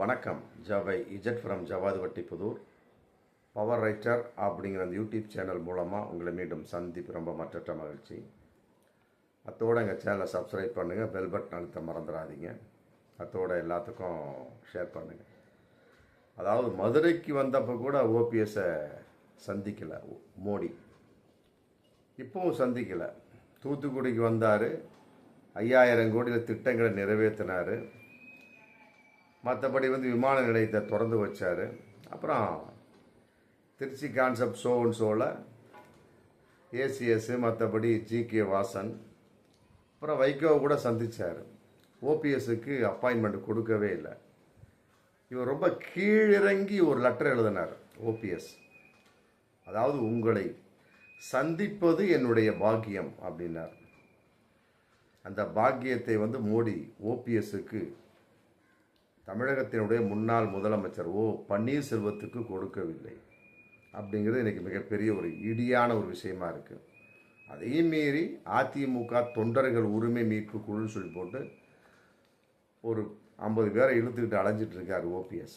வணக்கம். ஜவை Z from Jawadhuvatti Puthur. Power writer அப்படிங்கிற அந்த யூடியூப் சேனல் மூலமாக உங்களை மீண்டும் சந்திப்பு ரொம்ப மற்ற மகிழ்ச்சி. அத்தோட எங்கள் சேனலை சப்ஸ்கிரைப் பண்ணுங்கள் பெல் பட்டன் அழுத்த மறந்துடாதீங்க. அத்தோட எல்லாத்துக்கும் ஷேர் பண்ணுங்கள் அதாவது மதுரைக்கு வந்தப்போ கூட ஓபிஎஸை சந்திக்கலை மோடி. இப்பவும் சந்திக்கலை. தூத்துக்குடிக்கு வந்தார். ஐயாயிரம் கோடியில் திட்டங்களை நிறைவேற்றினார் மற்றபடி வந்து விமான நிலையத்தை திறந்து வச்சார். அப்புறம் திருச்சி கான்செப்ட் ஷோன்னு ஷோவில் ஏசிஎஸ் மற்றபடி ஜிகே வாசன். அப்புறம் வைகோவை கூட சந்திச்சார். ஓபிஎஸ்க்கு அப்பாயின்மெண்ட் கொடுக்கவே இல்லை. இவர் ரொம்ப கீழிறங்கி ஒரு லெட்டர் எழுதினார் ஓபிஎஸ் அதாவது உங்களை சந்திப்பது என்னுடைய பாக்கியம் அப்படின்னார். அந்த பாக்கியத்தை வந்து மோடி ஓபிஎஸ்க்கு தமிழகத்தினுடைய முன்னாள் முதலமைச்சர் ஓ பன்னீர்செல்வத்துக்கு கொடுக்கவில்லை. அப்படிங்கிறது எனக்கு மிகப்பெரிய ஒரு இடியான ஒரு விஷயமா இருக்குது அதையும் மீறி அதிமுக தொண்டர்கள் உரிமை மீட்பு குழுன்னு சொல்லி போட்டு ஒரு ஐம்பது பேரை இழுத்துக்கிட்டு அலைஞ்சிட்டு இருக்கார் ஓபிஎஸ்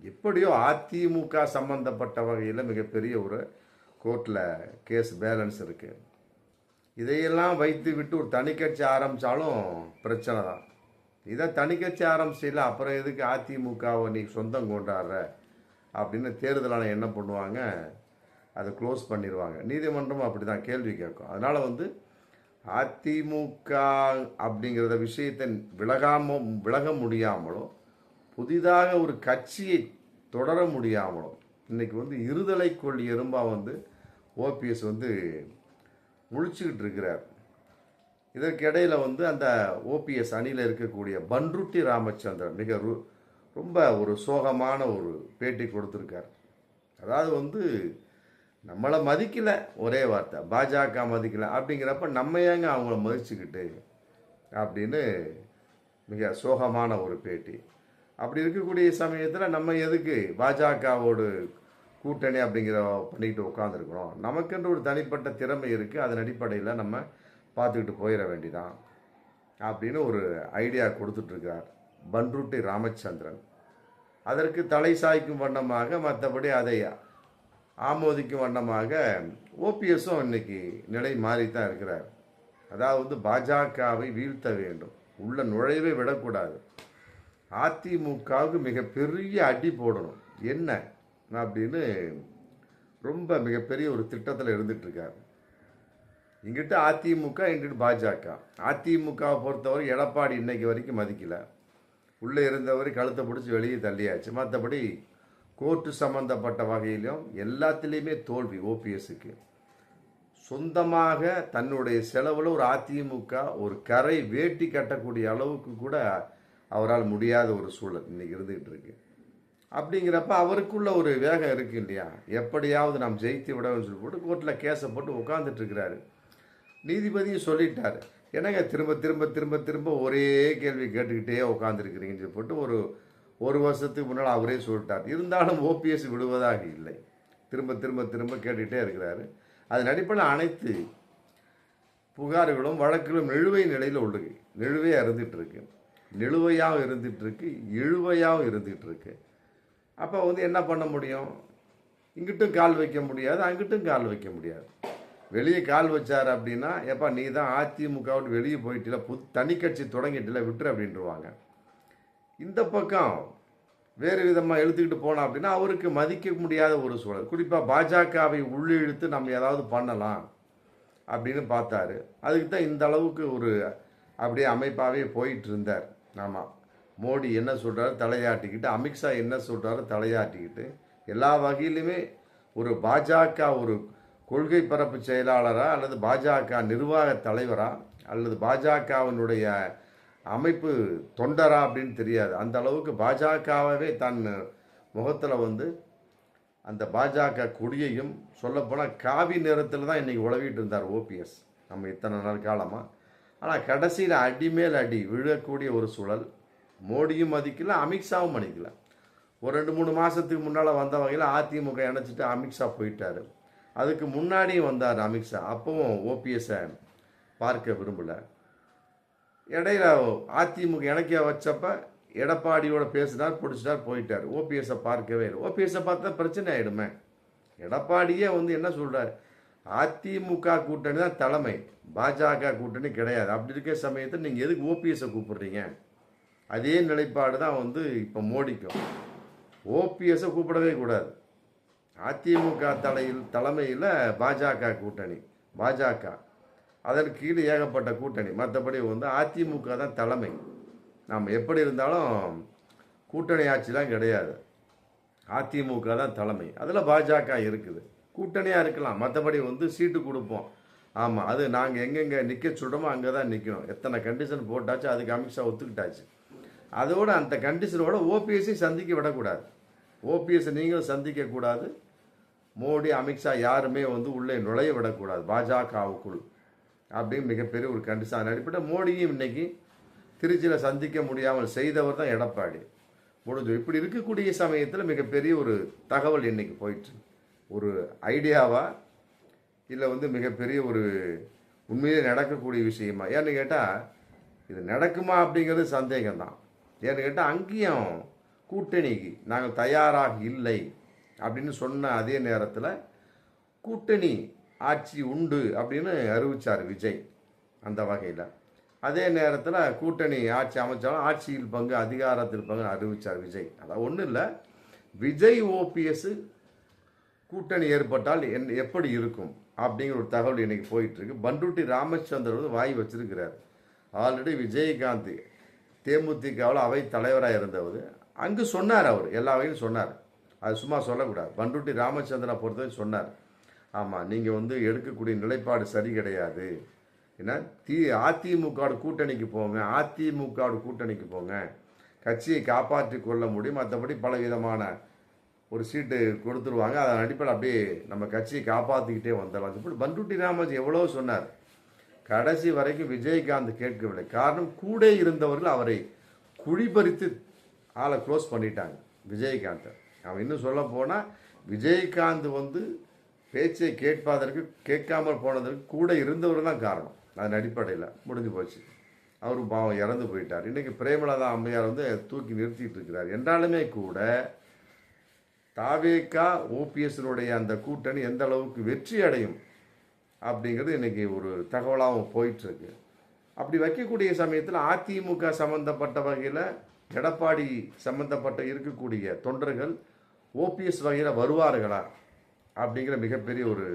எப்படியோ அதிமுக சம்பந்தப்பட்ட வகையில் மிகப்பெரிய ஒரு கோர்ட்டில் கேஸ் பேலன்ஸ் இருக்குது இதையெல்லாம் வைத்து விட்டு ஒரு தனி கட்சி ஆரம்பித்தாலும் பிரச்சனை தான். இதை தனி கட்சி ஆரம்பிச்சில அப்புறம் எதுக்கு அதிமுகவை நீ சொந்தம் கொண்டாடுற? அப்படின்னு தேர்தலான என்ன பண்ணுவாங்க? அதை க்ளோஸ் பண்ணிடுவாங்க. நீதிமன்றம் அப்படி தான் கேள்வி கேட்கும். அதனால் வந்து அதிமுக அப்படிங்கிறத விஷயத்தை விலகாம விலக முடியாமலும் புதிதாக ஒரு கட்சியை தொடர முடியாமலும் இன்றைக்கி வந்து இருதலை கொள்ளி எறும்பாக வந்து ஓபிஎஸ் வந்து முழிச்சுக்கிட்டு இருக்கிறார். இதற்கிடையில் வந்து அந்த ஓபிஎஸ் அணியில் இருக்கக்கூடிய பன்ருட்டி ராமச்சந்திரன் மிக ரொம்ப ஒரு சோகமான ஒரு பேட்டி கொடுத்துருக்கார். அதாவது வந்து நம்மளை மதிக்கலை ஒரே வார்த்தை பாஜக மதிக்கலை அப்படிங்கிறப்ப நம்ம ஏங்க அவங்கள மதிச்சுக்கிட்டு அப்படின்னு மிக சோகமான ஒரு பேட்டி. அப்படி இருக்கக்கூடிய சமயத்தில் நம்ம எதுக்கு பாஜகவோடு கூட்டணி அப்படிங்கிற பண்ணிக்கிட்டு உட்காந்துருக்குறோம் நமக்கென்று ஒரு தனிப்பட்ட திறமை இருக்குது அதன் அடிப்படையில் நம்ம பார்த்துக்கிட்டு போயிட வேண்டிதான் அப்படின்னு ஒரு ஐடியா கொடுத்துட்ருக்கார் பன்ருட்டி ராமச்சந்திரன். அதற்கு தலை சாய்க்கும் வண்ணமாக மற்றபடி அதை ஆமோதிக்கும் வண்ணமாக ஓபிஎஸும் இன்னைக்கு நிலை மாறி தான் இருக்கிறார். அதாவது பாஜகவை வீழ்த்த வேண்டும். உள்ள நுழைவே விடக்கூடாது. அதிமுகவுக்கு மிகப்பெரிய அடி போடணும். என்ன? அப்படின்னு ரொம்ப மிகப்பெரிய ஒரு திட்டத்தில் இருந்துகிட்ருக்காரு இங்கிட்ட அதிமுக இங்கிட்டு பாஜக. அதிமுகவை பொறுத்தவரை எடப்பாடி இன்னைக்கு வரைக்கும் மதிக்கல. உள்ளே இருந்தவரை கழுத்தை பிடிச்சி வெளியே தள்ளியாச்சு. மற்றபடி கோர்ட்டு சம்பந்தப்பட்ட வகையிலும் எல்லாத்துலேயுமே தோல்வி ஓபிஎஸ்க்கு. சொந்தமாக தன்னுடைய செலவில் ஒரு அதிமுக ஒரு கரை வேட்டி கட்டக்கூடிய அளவுக்கு கூட அவரால் முடியாத ஒரு சூழல் இன்னைக்கு இருந்துகிட்டு இருக்கு. அப்படிங்கிறப்ப அவருக்குள்ள ஒரு வேகம் இருக்கு இல்லையா? எப்படியாவது நாம் ஜெயித்து விடணும்னு சொல்லி போட்டு கோர்ட்டில் கேஸை போட்டு உட்காந்துட்டு இருக்கிறாரு. நீதிபதியும் சொல்லிட்டார். என்னங்க திரும்ப திரும்ப திரும்ப திரும்ப ஒரே கேள்வி கேட்டுக்கிட்டே உட்காந்துருக்கிறீங்கன்னு சொல்லி போட்டு ஒரு ஒரு வருஷத்துக்கு முன்னால் அவரே சொல்லிட்டார். இருந்தாலும் ஓபிஎஸ் விடுவதாக இல்லை. திரும்ப திரும்ப திரும்ப கேட்டுக்கிட்டே இருக்கிறாரு. அதன் அடிப்படையில் அனைத்து புகார்களும் வழக்குகளும் நிலுவை நிலையில் உள்ளது நிலுவையாக இருந்துகிட்டு இருக்கு நிலுவையாகவும் இருந்துகிட்ருக்கு இழுவையாகவும் இருந்துகிட்ருக்கு அப்போ வந்து என்ன பண்ண முடியும்? இங்கிட்டும் கால் வைக்க முடியாது அங்கிட்டும் கால் வைக்க முடியாது. வெளியே கால் வச்சார் அப்படின்னா எப்பா நீ தான் அதிமுக விட்டு வெளியே போயிட்டில புது தனி கட்சி தொடங்கிட்டில விட்டுரு அப்படின்ட்டுருவாங்க இந்த பக்கம் வேறு விதமாக எழுத்துக்கிட்டு போனோம் அப்படின்னா அவருக்கு மதிக்க முடியாத ஒரு சூழல். குறிப்பாக பாஜகவை உள்ளிழுத்து நம்ம ஏதாவது பண்ணலாம் அப்படின்னு பார்த்தாரு. அதுக்கு தான் இந்த அளவுக்கு ஒரு அப்படியே அமைப்பாகவே போயிட்டு இருந்தார் ஆமாம் மோடி என்ன சொல்கிறாரு தலையாட்டிக்கிட்டு அமித்ஷா என்ன சொல்கிறாரு தலையாட்டிக்கிட்டு எல்லா வகையிலுமே ஒரு பாஜக ஒரு கொள்கை பரப்பு செயலாளரா அல்லது பாஜக நிர்வாக தலைவரா அல்லது பாஜகவினுடைய அமைப்பு தொண்டரா அப்படின்னு தெரியாது. அந்த அளவுக்கு பாஜகவே தன் முகத்தில் வந்து அந்த பாஜக கொடியையும் சொல்லப்போனால் காவி நிறத்தில் தான் இன்றைக்கி உழவிட்டு இருந்தார் ஓபிஎஸ் நம்ம இத்தனை நாள் காலமாக ஆனால் கடைசியில் அடி மேல் அடி விழக்கூடிய ஒரு சூழல் மோடியும் மதிக்கல அமித்ஷாவும் மதிக்கல. ஒரு ரெண்டு மூணு மாதத்துக்கு முன்னால் வந்த வகையில் அதிமுக இணைச்சிட்டு அமித்ஷா போயிட்டாரு. அதுக்கு முன்னாடியும் வந்தார் அமித்ஷா அப்பவும் ஓபிஎஸ்ஸை பார்க்க விரும்பலை. இடையில அதிமுக இணைக்க வச்சப்ப எடப்பாடியோட பேசினார் பிடிச்சிட்டார் போயிட்டார். ஓபிஎஸ்ஸை பார்க்கவே இல்லை. ஓபிஎஸை பார்த்தா பிரச்சனை ஆகிடுமே எடப்பாடியே வந்து என்ன சொல்கிறார் அதிமுக கூட்டணி தான் தலைமை. பாஜக கூட்டணி கிடையாது. அப்படி இருக்க சமயத்தில் நீங்கள் எதுக்கு ஓபிஎஸ்ஸை கூப்பிடுறீங்க? அதே நிலைப்பாடு தான் வந்து இப்போ மோடிக்கும். ஓபிஎஸ்ஸை கூப்பிடவே கூடாது. அதிமுக தலையில் தலைமையில் பாஜக கூட்டணி பாஜக. அதற்கு கீழே ஏகப்பட்ட கூட்டணி. மற்றபடி வந்து அதிமுக தான் தலைமை. நாம் எப்படி இருந்தாலும் கூட்டணி ஆட்சிலாம் கிடையாது. அதிமுக தான் தலைமை. அதில் பாஜக இருக்குது. கூட்டணியாக இருக்கலாம். மற்றபடி வந்து சீட்டு கொடுப்போம். ஆமாம் அது நாங்கள் எங்கெங்கே நிற்க சொல்கிறோமோ அங்கே தான் நிற்கணும் எத்தனை கண்டிஷன் போட்டாச்சு அதுக்கு அமித்ஷா ஒத்துக்கிட்டாச்சு. அதோடு அந்த கண்டிஷனோட ஓபிஎஸ்ஸையும் சந்திக்க விடக்கூடாது. ஓபிஎஸ்ஸை நீங்களும் சந்திக்கக்கூடாது மோடி அமித்ஷா யாருமே வந்து உள்ளே நுழைய விடக்கூடாது. பாஜகவுக்குள் அப்படின்னு மிகப்பெரிய ஒரு கண்டிஷன். அடிப்பட்ட மோடியும் இன்னைக்கு திருச்சியில் சந்திக்க முடியாமல் செய்தவர் தான் எடப்பாடி. முடிஞ்சு இப்படி இருக்கக்கூடிய சமயத்தில் மிகப்பெரிய ஒரு தகவல் இன்னைக்கு போயிட்டு ஒரு ஐடியாவா இல்லை வந்து மிகப்பெரிய ஒரு உண்மையிலே நடக்கக்கூடிய விஷயமா? ஏன்னு கேட்டால் இது நடக்குமா அப்படிங்கிறது சந்தேகம்தான். ஏன்னு கேட்டால் அங்கேயும் கூட்டணிக்கு நாங்கள் தயாராக இல்லை. அப்படின்னு சொன்ன அதே நேரத்தில் கூட்டணி ஆட்சி உண்டு அப்படின்னு அறிவிச்சார் விஜய் அந்த வகையில். அதே நேரத்தில் கூட்டணி ஆட்சி அமைச்சாலும் ஆட்சியில் பங்கு அதிகாரத்தில் பங்கு அறிவிச்சார் விஜய். அதான் ஒன்றும் இல்லை விஜய் ஓபிஎஸ் கூட்டணி ஏற்பட்டால் என் எப்படி இருக்கும் அப்படிங்கிற ஒரு தகவல் இன்றைக்கி போயிட்டுருக்கு பண்ருட்டி பண்டுட்டி ராமச்சந்திரன் வந்து வாய் வச்சிருக்கிறார். ஆல்ரெடி விஜயகாந்த் தேமுதிகவில் அவை தலைவராக இருந்தவர். அங்கு சொன்னார் அவர் எல்லா வகையிலும் சொன்னார். அது சும்மா சொல்லக்கூடாது. பண்டுட்டி ராமச்சந்திரனை பொறுத்தவரை சொன்னார். ஆமாம் நீங்கள் வந்து எடுக்கக்கூடிய நிலைப்பாடு சரி கிடையாது. ஏன்னா தி அதிமுகவோட கூட்டணிக்கு போங்க. அதிமுகவோட கூட்டணிக்கு போங்க. கட்சியை காப்பாற்றி கொள்ள முடியும். மற்றபடி பல விதமான ஒரு சீட்டு கொடுத்துருவாங்க. அதன் அடிப்படையில் அப்படியே நம்ம கட்சியை காப்பாற்றிக்கிட்டே வந்துடலாம். இப்படி பண்டுட்டி ராமஜ் எவ்வளோ சொன்னார். கடைசி வரைக்கும் விஜயகாந்த் கேட்கவில்லை. காரணம் கூட இருந்தவர்கள் அவரை குழிபறித்து ஆளை க்ளோஸ் பண்ணிட்டாங்க. விஜயகாந்தை. அவன் இன்னும் சொல்ல போனால் விஜயகாந்த் வந்து பேச்சை கேட்பாதற்கு கேட்காமல் போனதற்கு கூட இருந்தவர் தான் காரணம். அதன் அடிப்படையில் முடிஞ்சு போச்சு. அவர் பாவம் இறந்து போயிட்டார். இன்றைக்கி பிரேமலதா அம்மையார் வந்து தூக்கி நிறுத்திட்டு இருக்கிறார். என்றாலுமே கூட தாவேக்கா ஓபிஎஸ்னுடைய அந்த கூட்டணி எந்த அளவுக்கு வெற்றி அடையும் அப்படிங்கிறது இன்னைக்கு ஒரு தகவலாகவும் போயிட்டுருக்கு. அப்படி வைக்கக்கூடிய சமயத்தில் அதிமுக சம்பந்தப்பட்ட வகையில் எடப்பாடி சம்பந்தப்பட்ட இருக்கக்கூடிய தொண்டர்கள் ஓபிஎஸ் வகையில் வருவார்களா அப்படிங்கிற மிகப்பெரிய ஒரு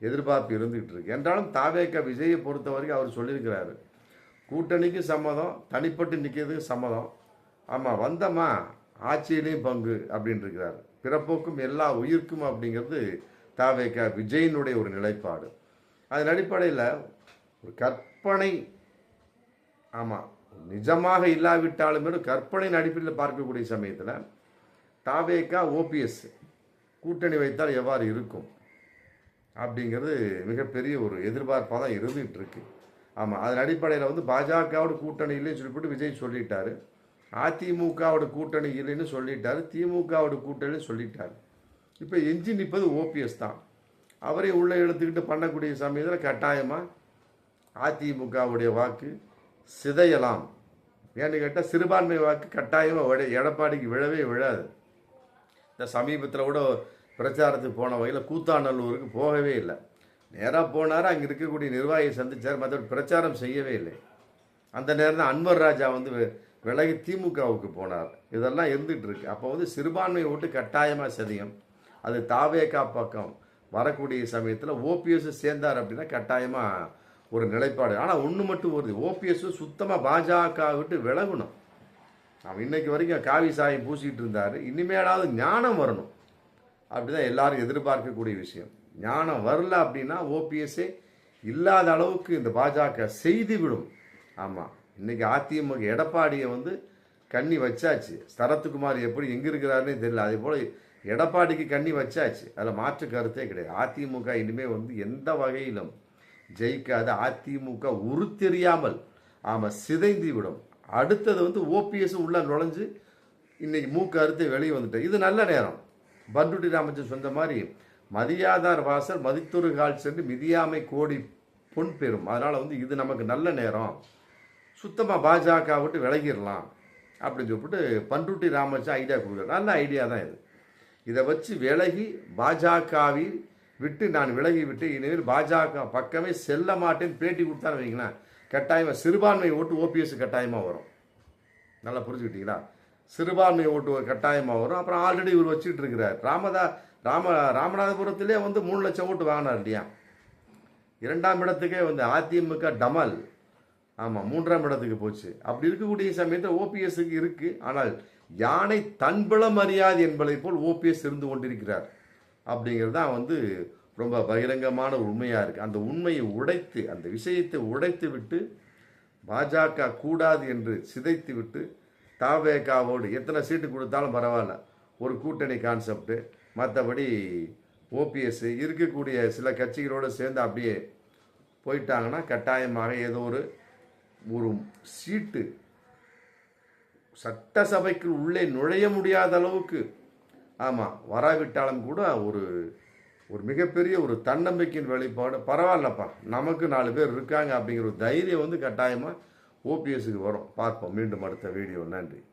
எதிர்பார்ப்பு இருந்துகிட்டு இருக்கு. என்றாலும் தாவேக்க விஜயை பொறுத்த வரைக்கும் அவர் சொல்லியிருக்கிறாரு கூட்டணிக்கு சம்மதம் தனிப்பட்டு நிற்கிறதுக்கு சம்மதம். ஆமாம் வந்தம்மா ஆட்சியிலையும் பங்கு அப்படின்னு இருக்கிறார். பிறப்போக்கும் எல்லா உயிர்க்கும் அப்படிங்கிறது தாவேக்க விஜயினுடைய ஒரு நிலைப்பாடு. அதன் அடிப்படையில் ஒரு கற்பனை ஆமாம் நிஜமாக இல்லாவிட்டாலும் கற்பனை கற்பனையின் அடிப்படையில் பார்க்கக்கூடிய சமயத்தில் தாவேக்கா ஓபிஎஸ் கூட்டணி வைத்தால் எவ்வாறு இருக்கும்? அப்படிங்கிறது மிகப்பெரிய ஒரு எதிர்பார்ப்பாக தான் இருந்துகிட்டு இருக்கு ஆமாம் அதன் அடிப்படையில் வந்து பாஜகவோட கூட்டணி இல்லைன்னு சொல்லிவிட்டு விஜய் சொல்லிட்டாரு. அதிமுகவோட கூட்டணி இல்லைன்னு சொல்லிட்டாரு. திமுகவோட கூட்டணி சொல்லிட்டாரு. இப்போ எஞ்சி நிற்பது ஓபிஎஸ் தான். அவரே உள்ளே எடுத்துக்கிட்டு பண்ணக்கூடிய சமயத்தில் கட்டாயமாக அதிமுகவுடைய வாக்கு சிதையலாம். ஏன்னு கேட்டால் சிறுபான்மை வாக்கு கட்டாயமாக எடப்பாடிக்கு விழவே விழாது. இந்த சமீபத்தில் கூட பிரச்சாரத்துக்கு போன வகையில் கூத்தாநல்லூருக்கு போகவே இல்லை. நேராக போனார் அங்கே இருக்கக்கூடிய நிர்வாகியை சந்திச்சார் மற்ற பிரச்சாரம் செய்யவே இல்லை. அந்த நேரம் தான் அன்வர் ராஜா வந்து விலகி திமுகவுக்கு போனார். இதெல்லாம் இருந்துகிட்டு இருக்கு. அப்போ வந்து சிறுபான்மை ஓட்டு கட்டாயமாக சதியும் அது தாவேகா பக்கம் வரக்கூடிய சமயத்தில் ஓபிஎஸ் சேர்ந்தார் அப்படின்னா கட்டாயமாக ஒரு நிலைப்பாடு. ஆனால் ஒன்று மட்டும் வருது ஓபிஎஸ் சுத்தமாக பாஜக விட்டு விலகணும். அவன் இன்னைக்கு வரைக்கும் காவி சாயம் பூசிக்கிட்டு இருந்தார். இனிமேலாவது ஞானம் வரணும். அப்படிதான் எல்லாரும் எதிர்பார்க்கக்கூடிய விஷயம். ஞானம் வரல அப்படின்னா ஓபிஎஸ்ஸே இல்லாத அளவுக்கு இந்த பாஜக செய்து விடும். ஆமாம் இன்றைக்கி அதிமுக எடப்பாடியை வந்து கண்ணி வச்சாச்சு. சரத்குமார் எப்படி எங்கே இருக்கிறாருன்னே தெரியல. அதே போல் எடப்பாடிக்கு கண்ணி வச்சாச்சு. அதில் மாற்று கருத்தே கிடையாது. அதிமுக இனிமேல் வந்து எந்த வகையிலும் ஜெயிக்காது. அதிமுக உருத்தெரியாமல் ஆமாம் சிதைந்து விடும். அடுத்தது வந்து ஓபிஎஸ் உள்ளே நுழைஞ்சு இன்றைக்கி மூக்கு அறுத்து வெளியே வந்துட்டேன். இது நல்ல நேரம். பண்டுட்டி ராமச்சன் சொன்ன மாதிரி மதியாதார் வாசல் மதித்தொரு கால் சென்று மிதியாமை கோடி பொன் பெறும். அதனால் வந்து இது நமக்கு நல்ல நேரம். சுத்தமாக பாஜக விட்டு விலகிடலாம் அப்படின்னு சொல்லிட்டு பண்ருட்டி ராமச்சா ஐடியா கொடுக்குறாரு. நல்ல ஐடியா தான் இது. இதை வச்சு விலகி பாஜகவில் விட்டு நான் விலகி விட்டு இனிமேல் பாஜக பக்கமே செல்ல மாட்டேன்னு பேட்டி கொடுத்தான்னு வைங்களேன். கட்டாயமாக சிறுபான்மை ஓட்டு ஓபிஎஸ் கட்டாயமாக வரும். நல்லா புரிஞ்சுக்கிட்டீங்களா? சிறுபான்மை ஓட்டு கட்டாயமாக வரும். அப்புறம் ஆல்ரெடி இவர் வச்சுட்டு இருக்கிறார். ராமதா ராம ராமநாதபுரத்திலே வந்து மூணு லட்சம் ஓட்டு வாங்கினார் இல்லையா இரண்டாம் இடத்துக்கே வந்து அதிமுக டமல். ஆமாம் மூன்றாம் இடத்துக்கு போச்சு. அப்படி இருக்கக்கூடிய சமயத்தில் ஓபிஎஸ்க்கு இருக்குது ஆனால் யானை தன்பலம் அறியாது என்பதை போல் ஓபிஎஸ் இருந்து கொண்டிருக்கிறார். அப்படிங்கிறது தான் வந்து ரொம்ப பகிரங்கமான உண்மையாக இருக்குது அந்த உண்மையை உடைத்து அந்த விஷயத்தை உடைத்து விட்டு பாஜக கூடாது என்று சிதைத்து விட்டு தாவேகாவோடு எத்தனை சீட்டு கொடுத்தாலும் பரவாயில்ல. ஒரு கூட்டணி கான்செப்டு மற்றபடி ஓபிஎஸ் இருக்கக்கூடிய சில கட்சிகளோடு சேர்ந்து அப்படியே போயிட்டாங்கன்னா கட்டாயமாக ஏதோ ஒரு ஒரு சீட்டு சட்டசபைக்கு உள்ளே நுழைய முடியாத அளவுக்கு ஆமாம் வராவிட்டாலும் கூட ஒரு ஒரு மிகப்பெரிய ஒரு தன்னம்பிக்கையின் வெளிப்பாடு. பரவாயில்லப்பா நமக்கு நாலு பேர் இருக்காங்க அப்படிங்கிற ஒரு தைரியம் வந்து கட்டாயமாக ஓபிஎஸ்க்கு வரும். பார்ப்போம். மீண்டும் அடுத்த வீடியோ. நன்றி.